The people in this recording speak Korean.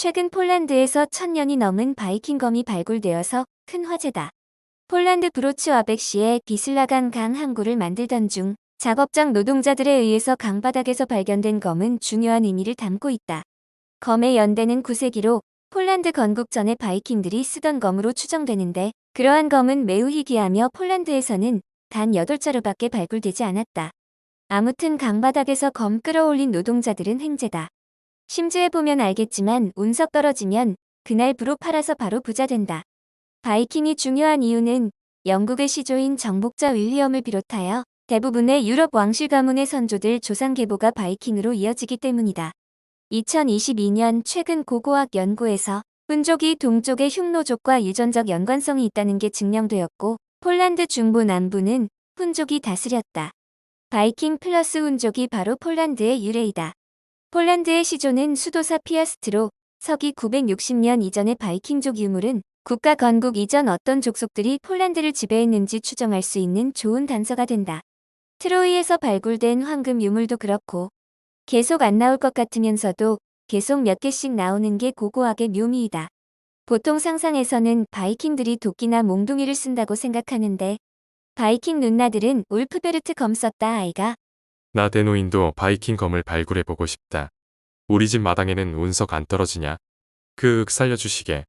최근 폴란드에서 천년이 넘은 바이킹 검이 발굴되어서 큰 화제다. 폴란드 브로츠와백시의 비슬라간 강 항구를 만들던 중 작업장 노동자들에 의해서 강바닥에서 발견된 검은 중요한 의미를 담고 있다. 검의 연대는 9세기로 폴란드 건국 전에 바이킹들이 쓰던 검으로 추정되는데 그러한 검은 매우 희귀하며 폴란드에서는 단 8자루밖에 발굴되지 않았다. 아무튼 강바닥에서 검 끌어올린 노동자들은 행제다. 심지어보면 알겠지만 운석 떨어지면 그날 부로 팔아서 바로 부자 된다. 바이킹이 중요한 이유는 영국의 시조인 정복자 윌리엄을 비롯하여 대부분의 유럽 왕실 가문의 선조들 조상 계보가 바이킹으로 이어지기 때문이다. 2022년 최근 고고학 연구에서 훈족이 동족의 흉노족과 유전적 연관성이 있다는 게 증명되었고 폴란드 중부 남부는 훈족이 다스렸다. 바이킹 플러스 훈족이 바로 폴란드의 유래이다. 폴란드의 시조는 수도사 피아스트로 서기 960년 이전의 바이킹족 유물은 국가 건국 이전 어떤 족속들이 폴란드를 지배했는지 추정할 수 있는 좋은 단서가 된다. 트로이에서 발굴된 황금 유물도 그렇고 계속 안 나올 것 같으면서도 계속 몇 개씩 나오는 게 고고학의 묘미이다. 보통 상상에서는 바이킹들이 도끼나 몽둥이를 쓴다고 생각하는데 바이킹 누나들은 울프베르트 검 썼다 아이가 나 대노인도 바이킹 검을 발굴해보고 싶다. 우리 집 마당에는 운석 안 떨어지냐? 그 윽 살려주시게.